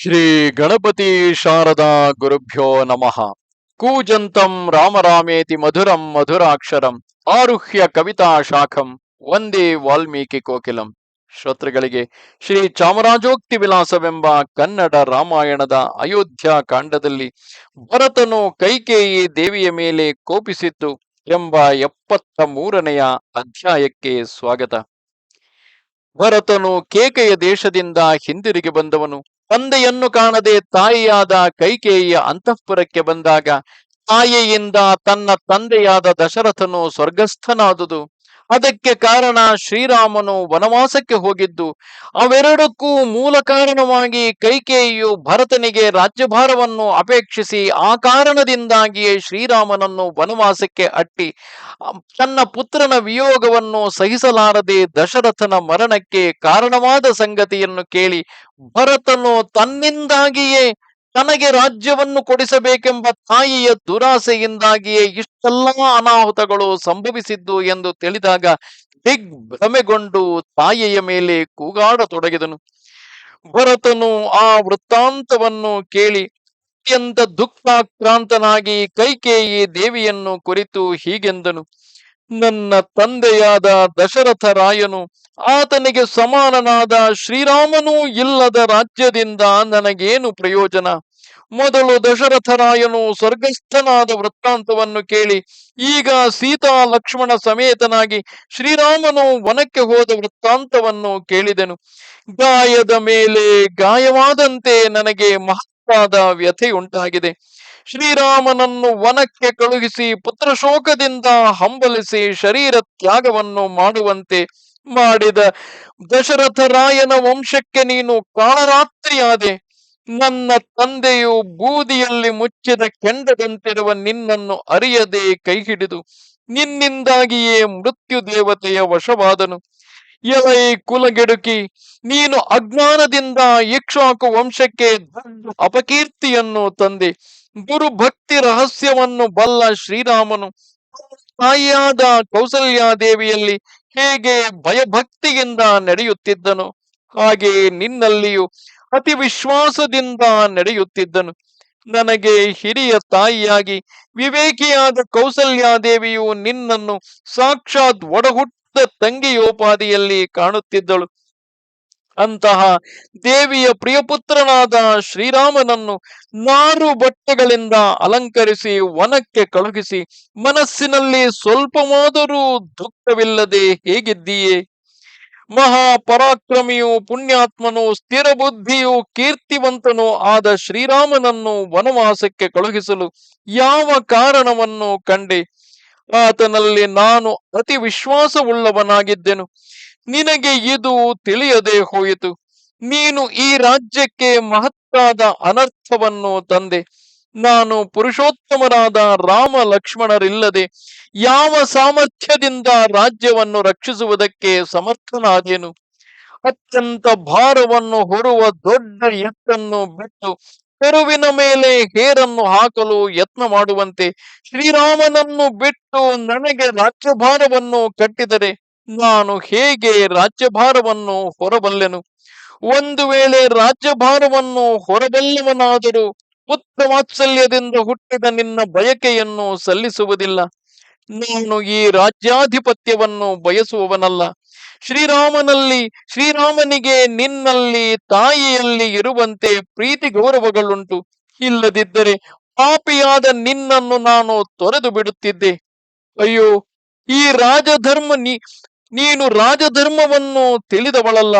ಶ್ರೀ ಗಣಪತಿ ಶಾರದಾ ಗುರುಭ್ಯೋ ನಮಃ. ಕೂಜಂತಂ ರಾಮರಾಮೇತಿ ಮಧುರಂ ಮಧುರಾಕ್ಷರಂ ಆರುಹ್ಯ ಕವಿತಾ ಶಾಖಂ ಒಂದೇ ವಾಲ್ಮೀಕಿ ಕೋಕಿಲಂ. ಶ್ರೋತೃಗಳಿಗೆ ಶ್ರೀ ಚಾಮರಾಜೋಕ್ತಿ ವಿಲಾಸವೆಂಬ ಕನ್ನಡ ರಾಮಾಯಣದ ಅಯೋಧ್ಯ ಕಾಂಡದಲ್ಲಿ ಭರತನು ಕೈಕೇಯಿ ದೇವಿಯ ಮೇಲೆ ಕೋಪಿಸಿತ್ತು ಎಂಬ ಎಪ್ಪತ್ತ ಮೂರನೆಯ ಅಧ್ಯಾಯಕ್ಕೆ ಸ್ವಾಗತ. ಭರತನು ಕೇಕೆಯ ದೇಶದಿಂದ ಹಿಂದಿರುಗಿ ಬಂದವನು. ತಂದೆಯನ್ನು ಕಾಣದೆ ತಾಯಿಯಾದ ಕೈಕೇಯಿಯ ಅಂತಃಪುರಕ್ಕೆ ಬಂದಾಗ ತಾಯಿಯಿಂದ ತನ್ನ ತಂದೆಯಾದ ದಶರಥನು ಸ್ವರ್ಗಸ್ಥನಾದುದು. ಅದಕ್ಕೆ ಕಾರಣ ಶ್ರೀರಾಮನು ವನವಾಸಕ್ಕೆ ಹೋಗಿದ್ದು, ಅವೆರಡಕ್ಕೂ ಮೂಲ ಕಾರಣವಾಗಿ ಕೈಕೇಯಿಯು ಭರತನಿಗೆ ರಾಜ್ಯಭಾರವನ್ನು ಅಪೇಕ್ಷಿಸಿ ಆ ಕಾರಣದಿಂದಾಗಿಯೇ ಶ್ರೀರಾಮನನ್ನು ವನವಾಸಕ್ಕೆ ಅಟ್ಟಿ. ತನ್ನ ಪುತ್ರನ ವಿಯೋಗವನ್ನು ಸಹಿಸಲಾರದೆ ದಶರಥನ ಮರಣಕ್ಕೆ ಕಾರಣವಾದ ಸಂಗತಿಯನ್ನು ಕೇಳಿ ಭರತನು ತನ್ನಿಂದಾಗಿಯೇ ತನಗೆ ರಾಜ್ಯವನ್ನು ಕೊಡಿಸಬೇಕೆಂಬ ತಾಯಿಯ ದುರಾಸೆಯಿಂದಾಗಿಯೇ ಇಷ್ಟೆಲ್ಲ ಅನಾಹುತಗಳು ಸಂಭವಿಸಿದ್ದು ಎಂದು ತಿಳಿದಾಗ ದಿಗ್ಭ್ರಮೆಗೊಂಡು ತಾಯಿಯ ಮೇಲೆ ಕೂಗಾಡತೊಡಗಿದನು. ಭರತನು ಆ ವೃತ್ತಾಂತವನ್ನು ಕೇಳಿ ಅತ್ಯಂತ ದುಃಖಾಕ್ರಾಂತನಾಗಿ ಕೈಕೇಯಿ ದೇವಿಯನ್ನು ಕುರಿತು ಹೀಗೆಂದನು. ನನ್ನ ತಂದೆಯಾದ ದಶರಥ ರಾಯನು ಆತನಿಗೆ ಸಮಾನನಾದ ಶ್ರೀರಾಮನೂ ಇಲ್ಲದ ರಾಜ್ಯದಿಂದ ನನಗೇನು ಪ್ರಯೋಜನ? ಮೊದಲು ದಶರಥರಾಯನು ಸ್ವರ್ಗಸ್ಥನಾದ ವೃತ್ತಾಂತವನ್ನು ಕೇಳಿ, ಈಗ ಸೀತಾ ಲಕ್ಷ್ಮಣ ಸಮೇತನಾಗಿ ಶ್ರೀರಾಮನು ವನಕ್ಕೆ ಹೋದ ವೃತ್ತಾಂತವನ್ನು ಕೇಳಿದೆನು. ಗಾಯದ ಮೇಲೆ ಗಾಯವಾದಂತೆ ನನಗೆ ಮಹತ್ವಾದ ವ್ಯಥೆಯುಂಟಾಗಿದೆ. ಶ್ರೀರಾಮನನ್ನು ವನಕ್ಕೆ ಕಳುಹಿಸಿ ಪುತ್ರಶೋಕದಿಂದ ಹಂಬಲಿಸಿ ಶರೀರ ತ್ಯಾಗವನ್ನು ಮಾಡುವಂತೆ ಮಾಡಿದ ದಶರಥರಾಯನ ವಂಶಕ್ಕೆ ನೀನು ಕಾಳರಾತ್ರಿಯಾದೆ. ನನ್ನ ತಂದೆಯು ಬೂದಿಯಲ್ಲಿ ಮುಚ್ಚಿದ ಕೆಂಡದಂತಿರುವ ನಿನ್ನನ್ನು ಅರಿಯದೆ ಕೈ ಹಿಡಿದು ನಿನ್ನಿಂದಾಗಿಯೇ ಮೃತ್ಯು ದೇವತೆಯ ವಶವಾದನು. ಎಲೈ ಕುಲಗೆಡುಕಿ, ನೀನು ಅಜ್ಞಾನದಿಂದ ಇಕ್ಷಾಕು ವಂಶಕ್ಕೆ ಅಪಕೀರ್ತಿಯನ್ನು ತಂದೆ. ಗುರುಭಕ್ತಿ ರಹಸ್ಯವನ್ನು ಬಲ್ಲ ಶ್ರೀರಾಮನು ತಾಯಿಯಾದ ಕೌಸಲ್ಯಾದೇವಿಯಲ್ಲಿ ಹೇಗೆ ಭಯಭಕ್ತಿಯಿಂದ ನಡೆಯುತ್ತಿದ್ದನು ಹಾಗೆ ನಿನ್ನಲ್ಲಿಯೂ ಅತಿ ವಿಶ್ವಾಸದಿಂದ ನಡೆಯುತ್ತಿದ್ದನು. ನನಗೆ ಹಿರಿಯ ತಾಯಿಯಾಗಿ ವಿವೇಕಿಯಾದ ಕೌಸಲ್ಯಾದೇವಿಯು ನಿನ್ನನ್ನು ಸಾಕ್ಷಾತ್ ಒಡಹುಟ್ಟ ತಂಗಿಯೋಪಾದಿಯಲ್ಲಿ ಕಾಣುತ್ತಿದ್ದಳು. ಅಂತಹ ದೇವಿಯ ಪ್ರಿಯಪುತ್ರನಾದ ಶ್ರೀರಾಮನನ್ನು ನಾರು ಬಟ್ಟೆಗಳಿಂದ ಅಲಂಕರಿಸಿ ವನಕ್ಕೆ ಕಳುಹಿಸಿ, ಮನಸ್ಸಿನಲ್ಲಿ ಸ್ವಲ್ಪವಾದರೂ ದುಃಖವಿಲ್ಲದೆ ಹೇಗಿದ್ದೀಯೇ? ಮಹಾಪರಾಕ್ರಮಿಯು ಪುಣ್ಯಾತ್ಮನು ಸ್ಥಿರ ಬುದ್ಧಿಯು ಕೀರ್ತಿವಂತನೂ ಆದ ಶ್ರೀರಾಮನನ್ನು ವನವಾಸಕ್ಕೆ ಕಳುಹಿಸಲು ಯಾವ ಕಾರಣವನ್ನು ಕಂಡೆ? ಆತನಲ್ಲಿ ನಾನು ಅತಿ ವಿಶ್ವಾಸವುಳ್ಳವನಾಗಿದ್ದೆನು. ನಿನಗೆ ಇದು ತಿಳಿಯದೆ ಹೋಯಿತು. ನೀನು ಈ ರಾಜ್ಯಕ್ಕೆ ಮಹತ್ತಾದ ಅನರ್ಥವನ್ನು ತಂದೆ. ನಾನು ಪುರುಷೋತ್ತಮರಾದ ರಾಮ ಲಕ್ಷ್ಮಣರಿಲ್ಲದೆ ಯಾವ ಸಾಮರ್ಥ್ಯದಿಂದ ರಾಜ್ಯವನ್ನು ರಕ್ಷಿಸುವುದಕ್ಕೆ ಸಮರ್ಥನಾದೇನು? ಅತ್ಯಂತ ಭಾರವನ್ನು ಹೊರುವ ದೊಡ್ಡ ಎತ್ತನ್ನು ಬಿಟ್ಟು ತೆರುವಿನ ಮೇಲೆ ಹೇರನ್ನು ಹಾಕಲು ಯತ್ನ ಮಾಡುವಂತೆ ಶ್ರೀರಾಮನನ್ನು ಬಿಟ್ಟು ನನಗೆ ರಾಜ್ಯಭಾರವನ್ನು ಕಟ್ಟಿದರೆ ನಾನು ಹೇಗೆ ರಾಜ್ಯಭಾರವನ್ನು ಹೊರಬಲ್ಲೆನು? ಒಂದು ವೇಳೆ ರಾಜ್ಯಭಾರವನ್ನು ಹೊರಬಲ್ಲವನಾದರೂ ಪುತ್ರ ವಾತ್ಸಲ್ಯದಿಂದ ಹುಟ್ಟಿದ ನಿನ್ನ ಬಯಕೆಯನ್ನು ಸಲ್ಲಿಸುವುದಿಲ್ಲ. ನಾನು ಈ ರಾಜ್ಯಾಧಿಪತ್ಯವನ್ನು ಬಯಸುವವನಲ್ಲ. ಶ್ರೀರಾಮನಲ್ಲಿ, ಶ್ರೀರಾಮನಿಗೆ ನಿನ್ನಲ್ಲಿ, ತಾಯಿಯಲ್ಲಿ ಇರುವಂತೆ ಪ್ರೀತಿ ಗೌರವಗಳುಂಟು. ಇಲ್ಲದಿದ್ದರೆ ಪಾಪಿಯಾದ ನಿನ್ನನ್ನು ನಾನು ತೊರೆದು ಬಿಡುತ್ತಿದ್ದೆ. ಅಯ್ಯೋ, ಈ ರಾಜಧರ್ಮ ನೀನು ರಾಜಧರ್ಮವನ್ನು ತಿಳಿದವಳಲ್ಲ.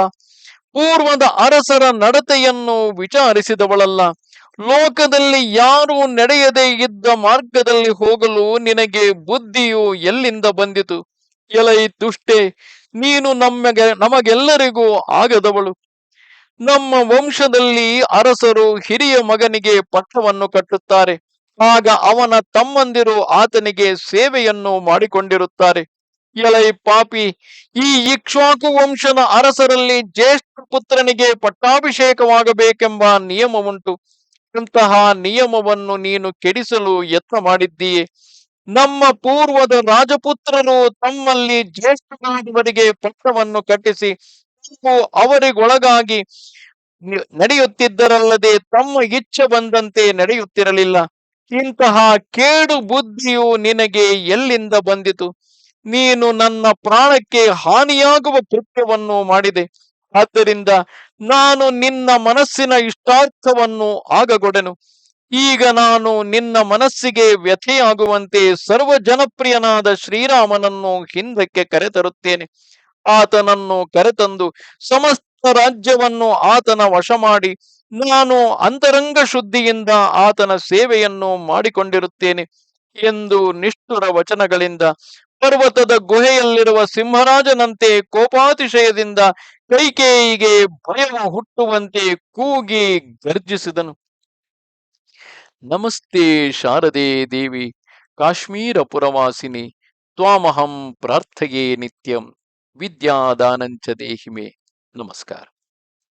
ಪೂರ್ವದ ಅರಸರ ನಡತೆಯನ್ನು ವಿಚಾರಿಸಿದವಳಲ್ಲ. ಲೋಕದಲ್ಲಿ ಯಾರು ನಡೆಯದೆ ಇದ್ದ ಮಾರ್ಗದಲ್ಲಿ ಹೋಗಲು ನಿನಗೆ ಬುದ್ಧಿಯು ಎಲ್ಲಿಂದ ಬಂದಿತು? ಎಲೈ ದುಷ್ಟೆ, ನೀನು ನಮಗೆ ನಮಗೆಲ್ಲರಿಗೂ ಆಗದವಳು. ನಮ್ಮ ವಂಶದಲ್ಲಿ ಅರಸರು ಹಿರಿಯ ಮಗನಿಗೆ ಪಟ್ಟವನ್ನು ಕಟ್ಟುತ್ತಾರೆ. ಆಗ ಅವನ ತಮ್ಮಂದಿರು ಆತನಿಗೆ ಸೇವೆಯನ್ನು ಮಾಡಿಕೊಂಡಿರುತ್ತಾರೆ. ಎಲೈ ಪಾಪಿ, ಈ ಇಕ್ಷ್ವಾಕು ವಂಶನ ಅರಸರಲ್ಲಿ ಜ್ಯೇಷ್ಠ ಪುತ್ರನಿಗೆ ಪಟ್ಟಾಭಿಷೇಕವಾಗಬೇಕೆಂಬ ನಿಯಮವುಂಟು. ಅಂತಹ ನಿಯಮವನ್ನು ನೀನು ಕೆಡಿಸಲು ಯತ್ನ ಮಾಡಿದ್ದೀಯೆ ನಮ್ಮ ಪೂರ್ವದ ರಾಜಪುತ್ರರು ತಮ್ಮಲ್ಲಿ ಜ್ಯೇಷ್ಠರಾದವರಿಗೆ ಪಕ್ಷವನ್ನು ಕಟ್ಟಿಸಿ ಅವರಿಗೊಳಗಾಗಿ ನಡೆಯುತ್ತಿದ್ದರಲ್ಲದೆ ತಮ್ಮ ಇಚ್ಛೆ ಬಂದಂತೆ ನಡೆಯುತ್ತಿರಲಿಲ್ಲ. ಇಂತಹ ಕೇಡು ಬುದ್ಧಿಯು ನಿನಗೆ ಎಲ್ಲಿಂದ ಬಂದಿತು? ನೀನು ನನ್ನ ಪ್ರಾಣಕ್ಕೆ ಹಾನಿಯಾಗುವ ಕೃತ್ಯವನ್ನು ಮಾಡಿದೆ. ಆದ್ದರಿಂದ ನಾನು ನಿನ್ನ ಮನಸ್ಸಿನ ಇಷ್ಟಾರ್ಥವನ್ನು ಆಗಗೊಡೆನು. ಈಗ ನಾನು ನಿನ್ನ ಮನಸ್ಸಿಗೆ ವ್ಯಥೆಯಾಗುವಂತೆ ಸರ್ವ ಜನಪ್ರಿಯನಾದ ಶ್ರೀರಾಮನನ್ನು ಹಿಂದಕ್ಕೆ ಕರೆತರುತ್ತೇನೆ. ಆತನನ್ನು ಕರೆತಂದು ಸಮಸ್ತ ರಾಜ್ಯವನ್ನು ಆತನ ವಶ ಮಾಡಿ ನಾನು ಅಂತರಂಗ ಶುದ್ಧಿಯಿಂದ ಆತನ ಸೇವೆಯನ್ನು ಮಾಡಿಕೊಂಡಿರುತ್ತೇನೆ ಎಂದು ನಿಷ್ಠುರ ವಚನಗಳಿಂದ ಪರ್ವತದ ಗುಹೆಯಲ್ಲಿರುವ ಸಿಂಹರಾಜನಂತೆ ಕೋಪಾತಿಶಯದಿಂದ ಕೈಕೇಯಿಗೆ ಭಯವು ಹುಟ್ಟುವಂತೆ ಕೂಗಿ ಗರ್ಜಿಸಿದನು. ನಮಸ್ತೆ ಶಾರದೆ ದೇವಿ, ಕಾಶ್ಮೀರ ಪುರವಾಸಿನಿ, ತ್ವಾಮಹಂ ಪ್ರಾರ್ಥಯೇ ನಿತ್ಯಂ, ವಿದ್ಯಾದಾನಂಚ ದೇಹಿಮೆ. ನಮಸ್ಕಾರ.